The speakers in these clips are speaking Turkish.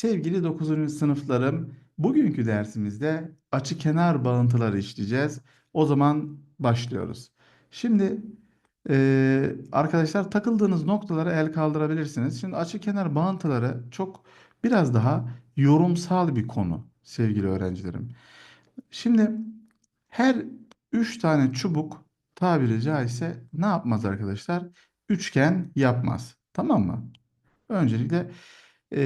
Sevgili 9. sınıflarım, bugünkü dersimizde açıkenar bağıntıları işleyeceğiz. O zaman başlıyoruz. Şimdi eee, arkadaşlar takıldığınız noktalara el kaldırabilirsiniz. Şimdi açıkenar bağıntıları çok biraz daha yorumsal bir konu sevgili öğrencilerim. Şimdi her 3 tane çubuk tabiri caizse ne yapmaz arkadaşlar? Üçgen yapmaz. Tamam mı? Öncelikle ee,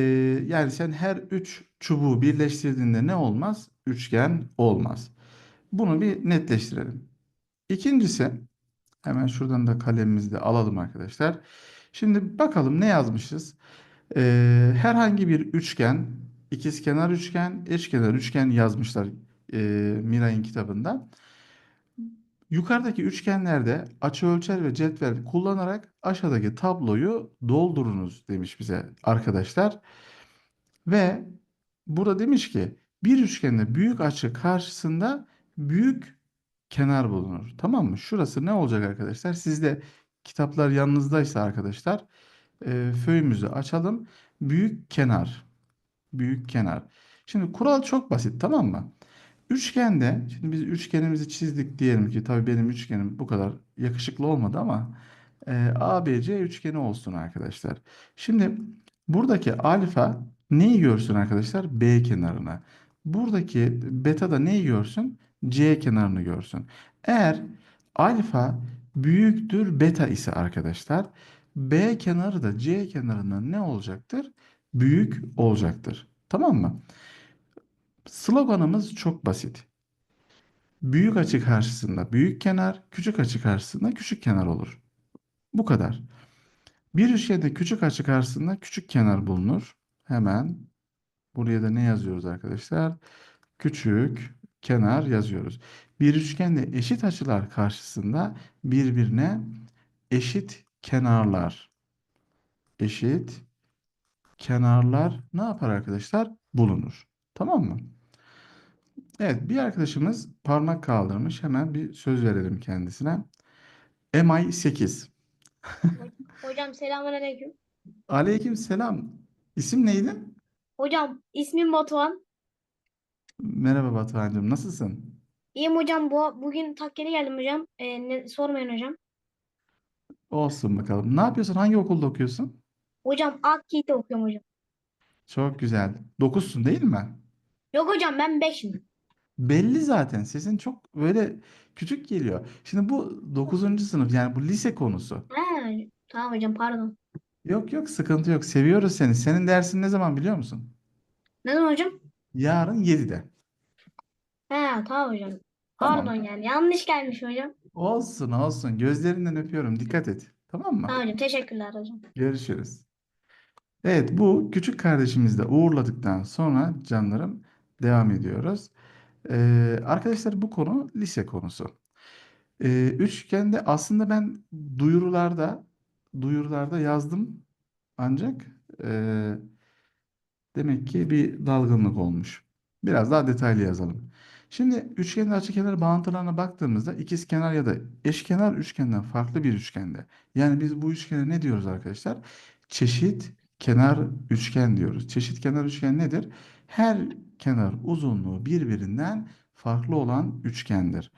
yani sen her üç çubuğu birleştirdiğinde ne olmaz? Üçgen olmaz. Bunu bir netleştirelim. İkincisi hemen şuradan da kalemimizi de alalım arkadaşlar. Şimdi bakalım ne yazmışız? Ee, herhangi bir üçgen, ikizkenar üçgen, eşkenar üçgen yazmışlar e, Miray'ın kitabında. Yukarıdaki üçgenlerde açıölçer ve cetvel kullanarak aşağıdaki tabloyu doldurunuz demiş bize arkadaşlar. Ve burada demiş ki bir üçgende büyük açı karşısında büyük kenar bulunur. Tamam mı? Şurası ne olacak arkadaşlar? Sizde kitaplar yanınızdaysa arkadaşlar e, föyümüzü açalım. Büyük kenar. Büyük kenar. Şimdi kural çok basit tamam mı? Üçgende, şimdi biz üçgenimizi çizdik diyelim ki tabii benim üçgenim bu kadar yakışıklı olmadı ama e, ABC üçgeni olsun arkadaşlar. Şimdi buradaki alfa neyi görsün arkadaşlar? B kenarına. Buradaki beta da neyi görsün? C kenarını görsün. Eğer alfa büyüktür beta ise arkadaşlar B kenarı da C kenarından ne olacaktır? Büyük olacaktır. Tamam mı? Sloganımız çok basit. Büyük açı karşısında büyük kenar, küçük açı karşısında küçük kenar olur. Bu kadar. Bir üçgende küçük açı karşısında küçük kenar bulunur. Hemen buraya da ne yazıyoruz arkadaşlar? Küçük kenar yazıyoruz. Bir üçgende eşit açılar karşısında birbirine eşit kenarlar. Eşit kenarlar ne yapar arkadaşlar? Bulunur. Tamam mı? Evet bir arkadaşımız parmak kaldırmış. Hemen bir söz verelim kendisine. MI 8. Hocam selamünaleyküm. Aleyküm selam. İsim neydi? Hocam ismim Batuhan. Merhaba Batuhan'cığım. Nasılsın? İyiyim hocam. Bu bugün tak yeni geldim hocam. Ee, ne, sormayın hocam. Olsun bakalım. Ne yapıyorsun? Hangi okulda okuyorsun? Hocam Akkit'te okuyorum hocam. Çok güzel. Dokuzsun değil mi? Yok hocam ben 5'im. Belli zaten. Sesin çok böyle küçük geliyor. Şimdi bu 9. sınıf yani bu lise konusu. Ha, tamam hocam pardon. Yok yok sıkıntı yok. Seviyoruz seni. Senin dersin ne zaman biliyor musun? Neden hocam? Yarın 7'de. Ha tamam hocam. Tamam. Pardon yani yanlış gelmiş hocam. Olsun olsun. Gözlerinden öpüyorum. Dikkat et. Tamam mı? Tamam hocam teşekkürler hocam. Görüşürüz. Evet bu küçük kardeşimizi de uğurladıktan sonra canlarım devam ediyoruz. Ee, arkadaşlar bu konu lise konusu. Ee, üçgende aslında ben duyurularda duyurularda yazdım ancak ee, demek ki bir dalgınlık olmuş. Biraz daha detaylı yazalım. Şimdi üçgenin açıkenar bağıntılarına baktığımızda ikizkenar ya da eşkenar üçgenden farklı bir üçgende. Yani biz bu üçgene ne diyoruz arkadaşlar? Çeşit kenar üçgen diyoruz. Çeşit kenar üçgen nedir? Her kenar uzunluğu birbirinden farklı olan üçgendir.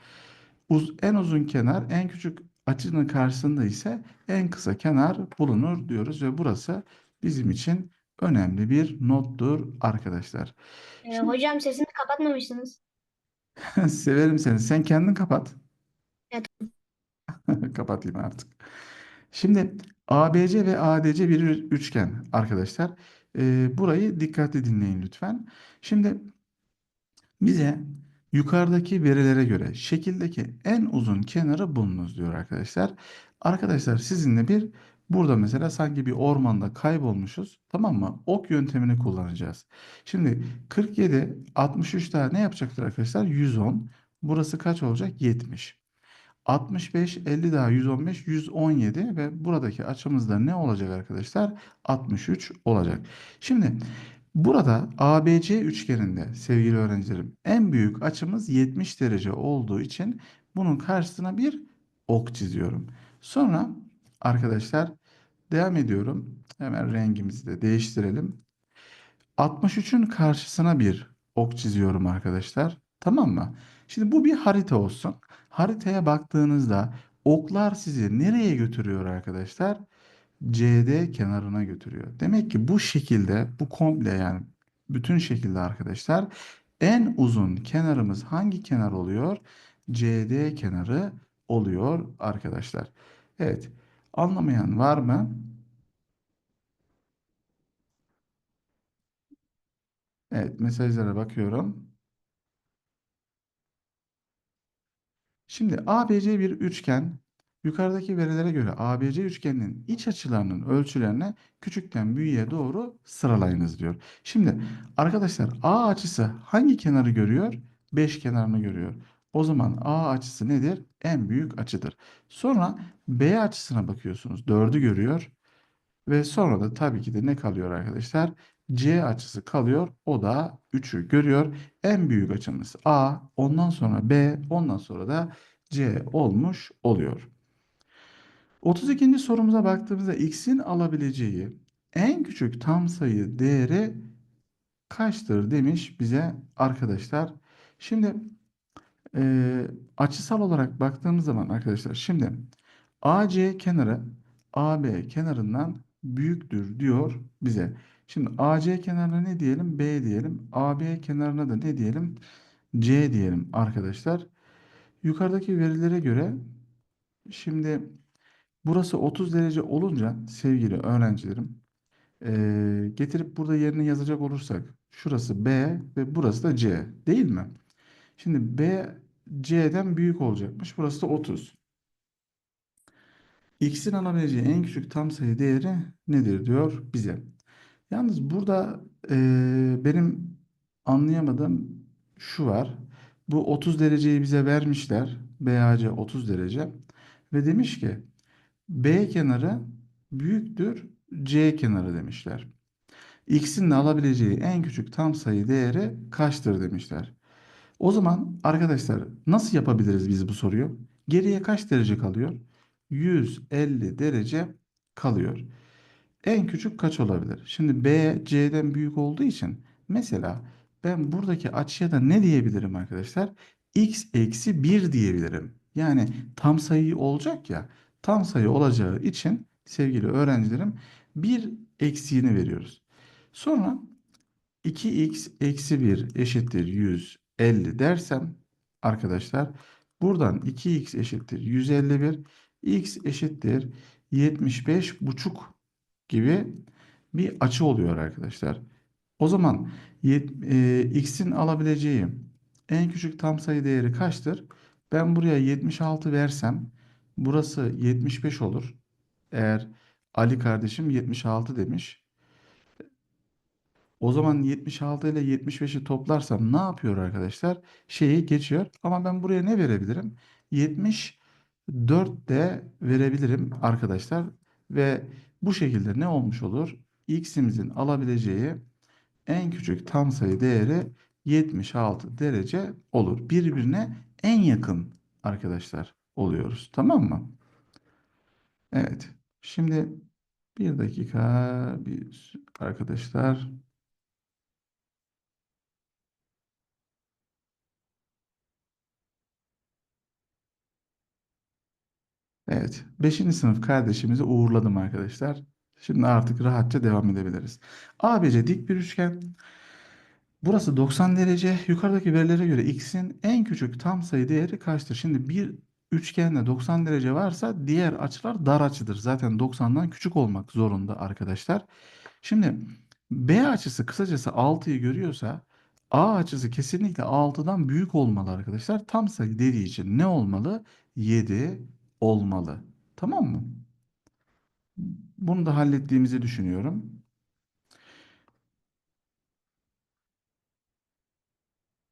Uz, en uzun kenar en küçük açının karşısında ise en kısa kenar bulunur diyoruz ve burası bizim için önemli bir nottur arkadaşlar. Ee, Şimdi- hocam sesini kapatmamışsınız. Severim seni. Sen kendin kapat. Evet. Kapatayım artık. Şimdi ABC ve ADC bir üçgen arkadaşlar. Ee, burayı dikkatli dinleyin lütfen. Şimdi bize yukarıdaki verilere göre şekildeki en uzun kenarı bulunuz diyor arkadaşlar. Arkadaşlar sizinle bir burada mesela sanki bir ormanda kaybolmuşuz. Tamam mı? Ok yöntemini kullanacağız. Şimdi 47, 63 daha ne yapacaktır arkadaşlar? 110. Burası kaç olacak? 70. 65, 50 daha 115, 117 ve buradaki açımız da ne olacak arkadaşlar? 63 olacak. Şimdi burada ABC üçgeninde sevgili öğrencilerim en büyük açımız 70 derece olduğu için bunun karşısına bir ok çiziyorum. Sonra arkadaşlar devam ediyorum. Hemen rengimizi de değiştirelim. 63'ün karşısına bir ok çiziyorum arkadaşlar. Tamam mı? Şimdi bu bir harita olsun. Haritaya baktığınızda oklar sizi nereye götürüyor arkadaşlar? CD kenarına götürüyor. Demek ki bu şekilde, bu komple yani bütün şekilde arkadaşlar en uzun kenarımız hangi kenar oluyor? CD kenarı oluyor arkadaşlar. Evet. Anlamayan var mı? Evet, mesajlara bakıyorum. Şimdi ABC bir üçgen. Yukarıdaki verilere göre ABC üçgeninin iç açılarının ölçülerini küçükten büyüğe doğru sıralayınız diyor. Şimdi arkadaşlar A açısı hangi kenarı görüyor? 5 kenarını görüyor. O zaman A açısı nedir? En büyük açıdır. Sonra B açısına bakıyorsunuz. 4'ü görüyor. Ve sonra da tabii ki de ne kalıyor arkadaşlar? C açısı kalıyor. O da 3'ü görüyor. En büyük açımız A, ondan sonra B, ondan sonra da C olmuş oluyor. 32. sorumuza baktığımızda x'in alabileceği en küçük tam sayı değeri kaçtır demiş bize arkadaşlar. Şimdi e, açısal olarak baktığımız zaman arkadaşlar şimdi AC kenarı AB kenarından büyüktür diyor bize. Şimdi AC kenarına ne diyelim? B diyelim. AB kenarına da ne diyelim? C diyelim arkadaşlar. Yukarıdaki verilere göre şimdi burası 30 derece olunca sevgili öğrencilerim eee, getirip burada yerine yazacak olursak şurası B ve burası da C değil mi? Şimdi B C'den büyük olacakmış. Burası da 30. X'in alabileceği en küçük tam sayı değeri nedir diyor bize. Yalnız burada eee, benim anlayamadığım şu var. Bu 30 dereceyi bize vermişler. BAC 30 derece. Ve demiş ki B kenarı büyüktür C kenarı demişler. X'in de alabileceği en küçük tam sayı değeri kaçtır demişler. O zaman arkadaşlar nasıl yapabiliriz biz bu soruyu? Geriye kaç derece kalıyor? 150 derece kalıyor. En küçük kaç olabilir? Şimdi B C'den büyük olduğu için mesela ben buradaki açıya da ne diyebilirim arkadaşlar? X eksi 1 diyebilirim. Yani tam sayı olacak ya. Tam sayı olacağı için sevgili öğrencilerim bir eksiğini veriyoruz. Sonra 2x eksi 1 eşittir 150 dersem arkadaşlar buradan 2x eşittir 151 x eşittir 75 buçuk gibi bir açı oluyor arkadaşlar. O zaman e, x'in alabileceği en küçük tam sayı değeri kaçtır? Ben buraya 76 versem burası 75 olur. Eğer Ali kardeşim 76 demiş. O zaman 76 ile 75'i toplarsam ne yapıyor arkadaşlar? Şeyi geçiyor. Ama ben buraya ne verebilirim? 74 de verebilirim arkadaşlar. Ve bu şekilde ne olmuş olur? X'imizin alabileceği en küçük tam sayı değeri 76 derece olur. Birbirine en yakın arkadaşlar oluyoruz. Tamam mı? Evet. Şimdi bir dakika bir arkadaşlar. Evet. 5. sınıf kardeşimizi uğurladım arkadaşlar. Şimdi artık rahatça devam edebiliriz. ABC dik bir üçgen. Burası 90 derece. Yukarıdaki verilere göre x'in en küçük tam sayı değeri kaçtır? Şimdi bir üçgende 90 derece varsa diğer açılar dar açıdır. Zaten 90'dan küçük olmak zorunda arkadaşlar. Şimdi B açısı kısacası 6'yı görüyorsa A açısı kesinlikle 6'dan büyük olmalı arkadaşlar. Tam sayı dediği için ne olmalı? 7 olmalı. Tamam mı? Bunu da hallettiğimizi düşünüyorum.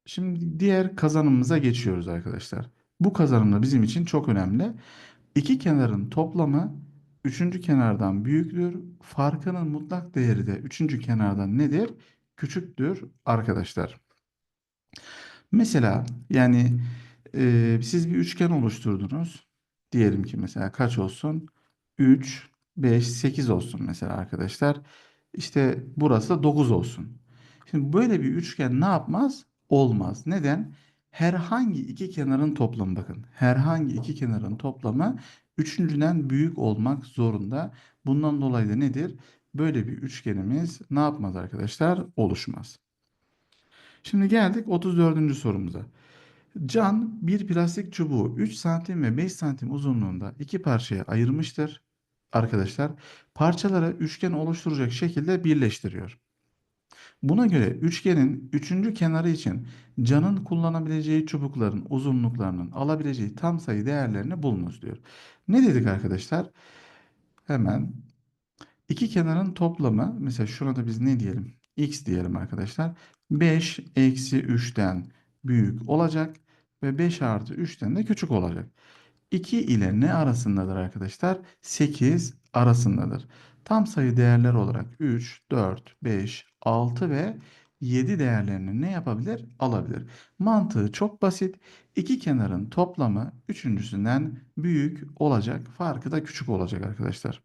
Şimdi diğer kazanımımıza geçiyoruz arkadaşlar. Bu kazanım da bizim için çok önemli. İki kenarın toplamı üçüncü kenardan büyüktür. Farkının mutlak değeri de üçüncü kenardan nedir? Küçüktür arkadaşlar. Mesela yani e, siz bir üçgen oluşturdunuz. Diyelim ki mesela kaç olsun? 3, 5, 8 olsun mesela arkadaşlar. İşte burası da 9 olsun. Şimdi böyle bir üçgen ne yapmaz? Olmaz. Neden? Herhangi iki kenarın toplamı bakın. Herhangi iki kenarın toplamı üçüncüden büyük olmak zorunda. Bundan dolayı da nedir? Böyle bir üçgenimiz ne yapmaz arkadaşlar? Oluşmaz. Şimdi geldik 34. sorumuza. Can bir plastik çubuğu 3 santim ve 5 santim uzunluğunda iki parçaya ayırmıştır. Arkadaşlar parçaları üçgen oluşturacak şekilde birleştiriyor. Buna göre üçgenin üçüncü kenarı için Can'ın kullanabileceği çubukların uzunluklarının alabileceği tam sayı değerlerini bulunuz diyor. Ne dedik arkadaşlar? Hemen iki kenarın toplamı mesela şuna da biz ne diyelim? X diyelim arkadaşlar. 5 eksi 3'ten büyük olacak ve 5 artı 3'ten de küçük olacak. 2 ile ne arasındadır arkadaşlar? 8 arasındadır. Tam sayı değerler olarak 3, 4, 5, 6 ve 7 değerlerini ne yapabilir? Alabilir. Mantığı çok basit. İki kenarın toplamı üçüncüsünden büyük olacak. Farkı da küçük olacak arkadaşlar.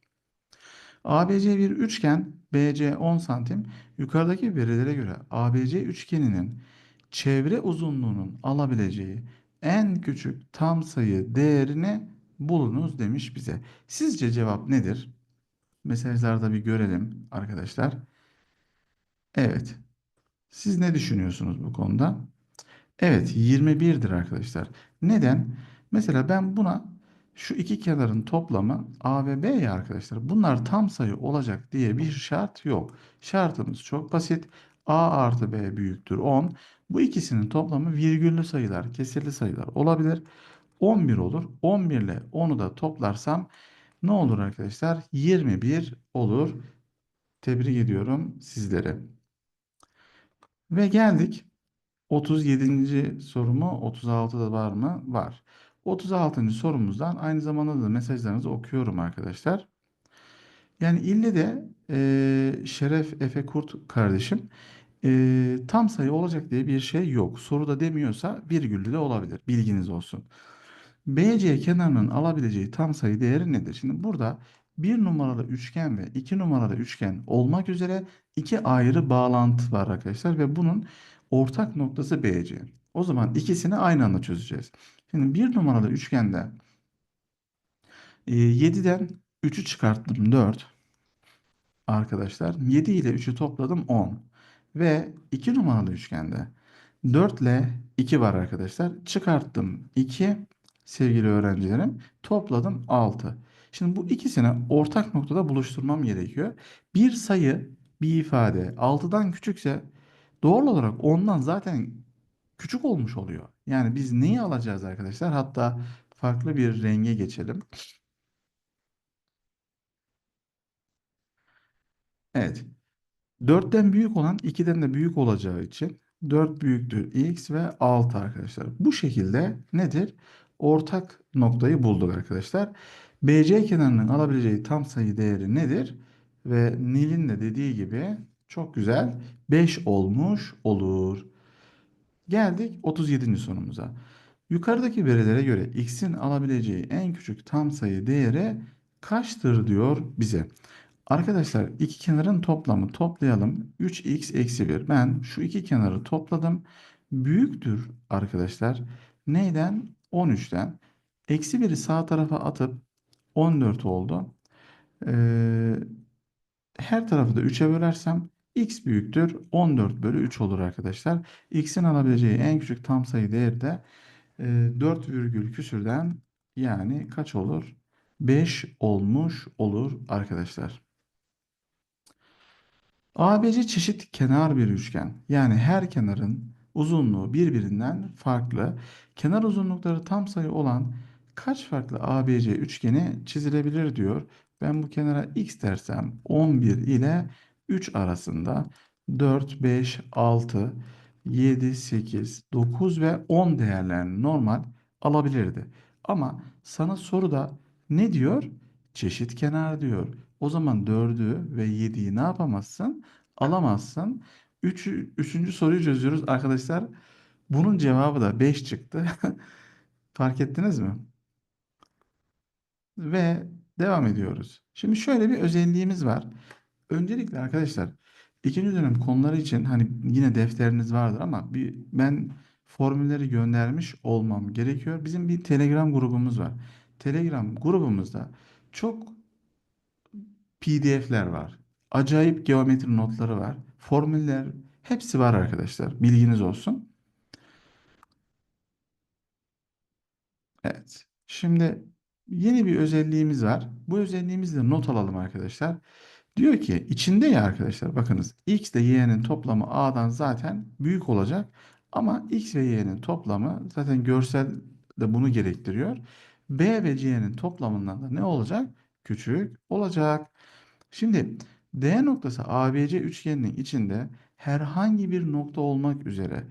ABC bir üçgen, BC 10 santim. Yukarıdaki verilere göre ABC üçgeninin çevre uzunluğunun alabileceği en küçük tam sayı değerini bulunuz demiş bize. Sizce cevap nedir? Mesajlarda bir görelim arkadaşlar. Evet. Siz ne düşünüyorsunuz bu konuda? Evet 21'dir arkadaşlar. Neden? Mesela ben buna şu iki kenarın toplamı A ve B ya arkadaşlar. Bunlar tam sayı olacak diye bir şart yok. Şartımız çok basit. A artı B büyüktür 10. Bu ikisinin toplamı virgüllü sayılar, kesirli sayılar olabilir. 11 olur. 11 ile 10'u da toplarsam ne olur arkadaşlar? 21 olur. Tebrik ediyorum sizleri. Ve geldik 37. sorumu 36'da var mı? Var. 36. sorumuzdan aynı zamanda da mesajlarınızı okuyorum arkadaşlar. Yani ille de e, Şeref Efe Kurt kardeşim e, tam sayı olacak diye bir şey yok. Soruda demiyorsa virgüllü de olabilir. Bilginiz olsun. BC kenarının alabileceği tam sayı değeri nedir? Şimdi burada bir numaralı üçgen ve iki numaralı üçgen olmak üzere iki ayrı bağlantı var arkadaşlar ve bunun ortak noktası BC. O zaman ikisini aynı anda çözeceğiz. Şimdi bir numaralı üçgende e, 7'den 3'ü çıkarttım 4 arkadaşlar. 7 ile 3'ü topladım 10 ve 2 numaralı üçgende 4 ile 2 var arkadaşlar. Çıkarttım 2 sevgili öğrencilerim. Topladım 6. Şimdi bu ikisini ortak noktada buluşturmam gerekiyor. Bir sayı, bir ifade 6'dan küçükse doğal olarak ondan zaten küçük olmuş oluyor. Yani biz neyi alacağız arkadaşlar? Hatta farklı bir renge geçelim. Evet. 4'ten büyük olan 2'den de büyük olacağı için 4 büyüktür x ve 6 arkadaşlar. Bu şekilde nedir? Ortak noktayı bulduk arkadaşlar. BC kenarının alabileceği tam sayı değeri nedir? Ve Nil'in de dediği gibi çok güzel 5 olmuş olur. Geldik 37. sorumuza. Yukarıdaki verilere göre x'in alabileceği en küçük tam sayı değeri kaçtır diyor bize. Arkadaşlar iki kenarın toplamı toplayalım. 3x eksi 1. Ben şu iki kenarı topladım. Büyüktür arkadaşlar. Neyden? 13'ten. Eksi 1'i sağ tarafa atıp 14 oldu. Ee, her tarafı da 3'e bölersem x büyüktür 14 bölü 3 olur arkadaşlar. x'in alabileceği en küçük tam sayı değeri de e, 4 virgül küsürden yani kaç olur? 5 olmuş olur arkadaşlar. ABC çeşit kenar bir üçgen. Yani her kenarın uzunluğu birbirinden farklı. Kenar uzunlukları tam sayı olan kaç farklı ABC üçgeni çizilebilir diyor. Ben bu kenara x dersem 11 ile 3 arasında 4, 5, 6, 7, 8, 9 ve 10 değerlerini normal alabilirdi. Ama sana soruda ne diyor? Çeşit kenar diyor. O zaman 4'ü ve 7'yi ne yapamazsın? Alamazsın. Üç, üçüncü soruyu çözüyoruz arkadaşlar. Bunun cevabı da 5 çıktı. Fark ettiniz mi? Ve devam ediyoruz. Şimdi şöyle bir özelliğimiz var. Öncelikle arkadaşlar İkinci dönem konuları için hani yine defteriniz vardır ama bir ben formülleri göndermiş olmam gerekiyor. Bizim bir Telegram grubumuz var. Telegram grubumuzda çok PDF'ler var. Acayip geometri notları var. Formüller hepsi var arkadaşlar. Bilginiz olsun. Evet. Şimdi yeni bir özelliğimiz var. Bu özelliğimizi de not alalım arkadaşlar. Diyor ki içinde ya arkadaşlar bakınız x ile y'nin toplamı a'dan zaten büyük olacak. Ama x ve y'nin toplamı zaten görsel de bunu gerektiriyor. b ve c'nin toplamından da ne olacak? Küçük olacak. Şimdi D noktası ABC üçgeninin içinde herhangi bir nokta olmak üzere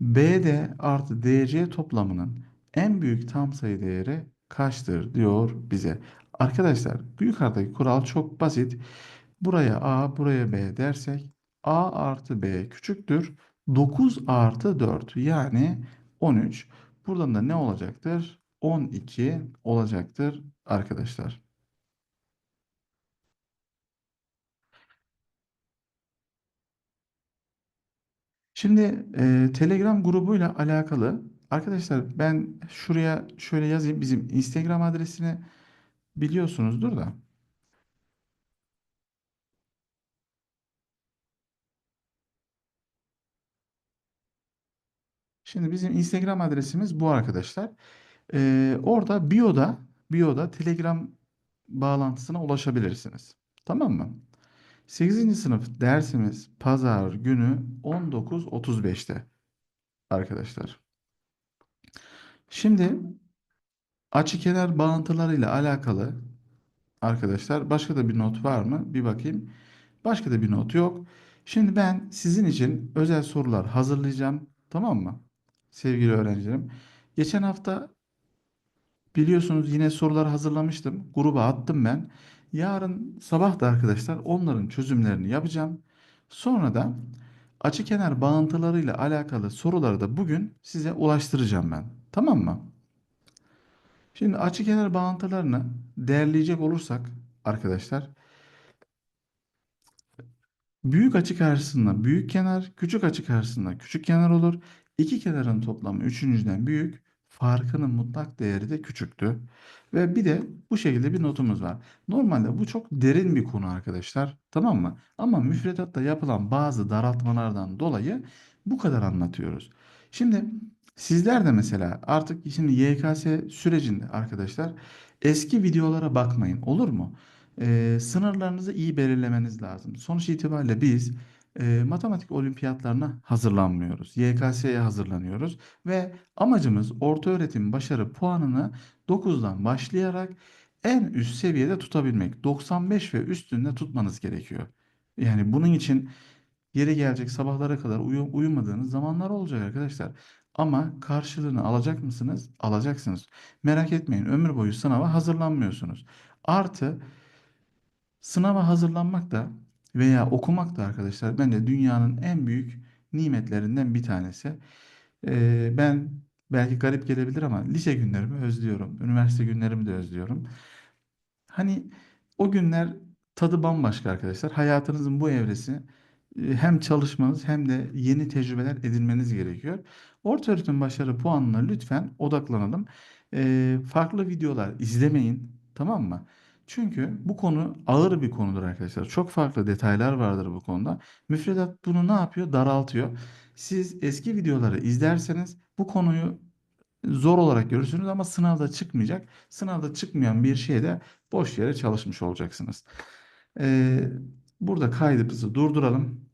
BD artı DC toplamının en büyük tam sayı değeri kaçtır diyor bize. Arkadaşlar yukarıdaki kural çok basit. Buraya A, buraya B dersek A artı B küçüktür. 9 artı 4 yani 13. Buradan da ne olacaktır? 12 olacaktır arkadaşlar. Şimdi e, Telegram grubuyla alakalı arkadaşlar ben şuraya şöyle yazayım bizim Instagram adresini biliyorsunuzdur da. Şimdi bizim Instagram adresimiz bu arkadaşlar. E, orada bio'da bio'da Telegram bağlantısına ulaşabilirsiniz. Tamam mı? 8. sınıf dersimiz pazar günü 19.35'te arkadaşlar. Şimdi açıkenar bağıntılarıyla alakalı arkadaşlar başka da bir not var mı? Bir bakayım. Başka da bir not yok. Şimdi ben sizin için özel sorular hazırlayacağım. Tamam mı? Sevgili öğrencilerim. Geçen hafta biliyorsunuz yine sorular hazırlamıştım. Gruba attım ben. Yarın sabah da arkadaşlar onların çözümlerini yapacağım. Sonra da açıkenar bağıntılarıyla alakalı soruları da bugün size ulaştıracağım ben. Tamam mı? Şimdi açıkenar bağıntılarını değerleyecek olursak arkadaşlar büyük açı karşısında büyük kenar, küçük açı karşısında küçük kenar olur. İki kenarın toplamı üçüncüden büyük, farkının mutlak değeri de küçüktü. Ve bir de bu şekilde bir notumuz var. Normalde bu çok derin bir konu arkadaşlar. Tamam mı? Ama müfredatta yapılan bazı daraltmalardan dolayı bu kadar anlatıyoruz. Şimdi sizler de mesela artık şimdi YKS sürecinde arkadaşlar eski videolara bakmayın olur mu? Ee, sınırlarınızı iyi belirlemeniz lazım. Sonuç itibariyle biz e, matematik olimpiyatlarına hazırlanmıyoruz. YKS'ye hazırlanıyoruz ve amacımız ortaöğretim başarı puanını 9'dan başlayarak en üst seviyede tutabilmek. 95 ve üstünde tutmanız gerekiyor. Yani bunun için yeri gelecek sabahlara kadar uyu- uyumadığınız zamanlar olacak arkadaşlar. Ama karşılığını alacak mısınız? Alacaksınız. Merak etmeyin ömür boyu sınava hazırlanmıyorsunuz. Artı Sınava hazırlanmak da veya okumak da arkadaşlar bence dünyanın en büyük nimetlerinden bir tanesi. Ee, ben belki garip gelebilir ama lise günlerimi özlüyorum. Üniversite günlerimi de özlüyorum. Hani o günler tadı bambaşka arkadaşlar. Hayatınızın bu evresi hem çalışmanız hem de yeni tecrübeler edinmeniz gerekiyor. Ortaöğretim başarı puanına lütfen odaklanalım. Ee, farklı videolar izlemeyin. Tamam mı? Çünkü bu konu ağır bir konudur arkadaşlar. Çok farklı detaylar vardır bu konuda. Müfredat bunu ne yapıyor? Daraltıyor. Siz eski videoları izlerseniz bu konuyu zor olarak görürsünüz ama sınavda çıkmayacak. Sınavda çıkmayan bir şeyde boş yere çalışmış olacaksınız. Ee, burada kaydımızı durduralım.